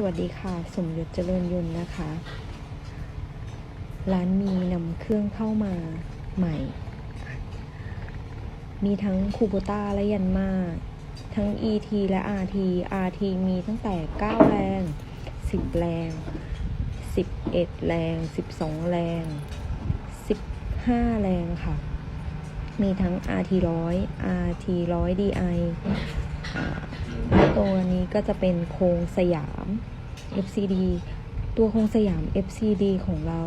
สวัสดีค่ะ สมยศเจริญยนต์นะคะ ร้านมีนำเครื่องเข้ามาใหม่ มีทั้งคูโบต้าและยันมา ทั้ง ET และ RT RT มีตั้งแต่ 9 แรง 10 แรง 11 แรง 12 แรง 15 แรงค่ะ มีทั้ง RT 100 RT 100 DI อ่าและ ตัวนี้ก็จะเป็นโครงสยาม FCD ตัวโครงสยาม FCD ของเรา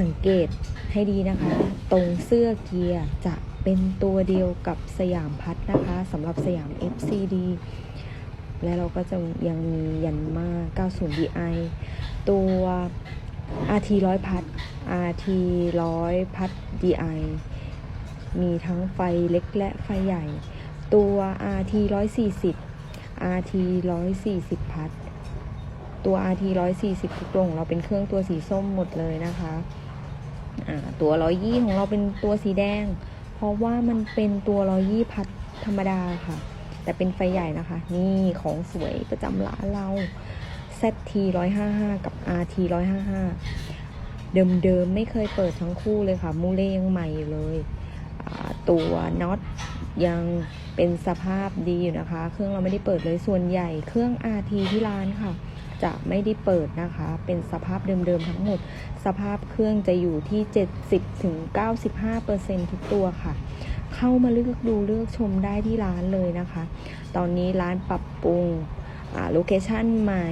สังเกตให้ดีนะคะ ตรงเสื้อเกียร์จะเป็นตัวเดียวกับสยามพัดนะคะสำหรับสยาม FCD และเราก็จะยังมียันมา 90 DI ตัว RT 100 พัด RT 100 พัด DI มีทั้งไฟเล็กและไฟใหญ่ ตัว RT 140 RT 140 พัด ตัว RT 140 ทุกตรงเราเป็นเครื่องตัวสีส้มหมดเลยนะคะอ่าตัว120ของเราเป็นตัวสีแดง เพราะว่ามันเป็นตัว120พัดธรรมดาค่ะ แต่เป็นไฟใหญ่นะคะ นี่ของสวยประจำร้านเรา ZT 155 กับ RT 155 เดิมๆ ไม่เคยเปิดทั้งคู่เลยค่ะ มูเล่ยังใหม่เลย ตัวน็อต ยังเป็นสภาพดีอยู่นะคะ เครื่องเราไม่ได้เปิดเลยส่วนใหญ่ เครื่อง RT ที่ร้านค่ะ จะไม่ได้เปิดนะคะ เป็นสภาพเดิมๆทั้งหมด สภาพเครื่องจะอยู่ที่ 70ถึง95%ทุกตัวค่ะ เข้ามาเลือกดูเลือกชมได้ที่ร้านเลยนะคะ ตอนนี้ร้านปรับปรุงโลเคชั่นใหม่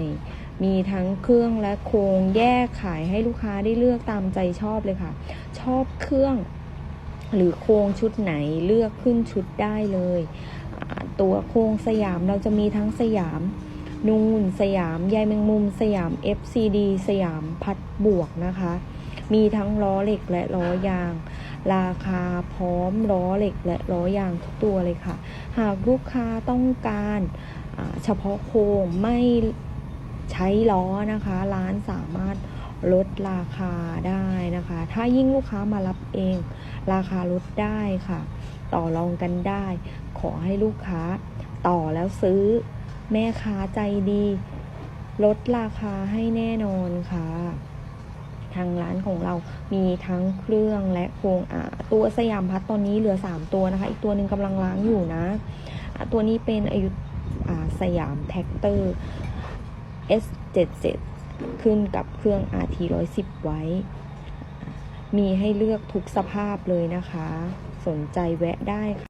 มีทั้งเครื่องและโครงแยกขายให้ลูกค้าได้เลือกตามใจชอบเลยค่ะ ชอบเครื่อง หรือโครงชุดไหนเลือกขึ้นชุดได้เลย ตัวโครงสยามเราจะมีทั้งสยาม นูนสยามใยแมงมุม สยาม FCD สยามพัดบวกนะคะ มีทั้งล้อเหล็กและล้อยาง ราคาพร้อมล้อเหล็กและล้อยางทุกตัวเลยค่ะ หากลูกค้าต้องการเฉพาะโครงไม่ใช้ล้อนะคะ ร้านสามารถ ลดราคาได้นะคะ ถ้ายิ่งลูกค้ามารับเอง ราคาลดได้ค่ะ ต่อรองกันได้ ขอให้ลูกค้าต่อแล้วซื้อ แม่ค้าใจดี ลดราคาให้แน่นอนค่ะ ทางร้านของเรามีทั้งเครื่องและโครงอ่าตัวสยามพัดตอนนี้เหลือ 3 ตัวนะคะ อีกตัวหนึ่งกำลังล้างอยู่นะ ตัวนี้เป็นอายุสยามแท็กเตอร์ S77 ขึ้นกับเครื่อง RT 110 ไว้ มีให้เลือกทุกสภาพเลยนะคะ สนใจแวะได้ค่ะ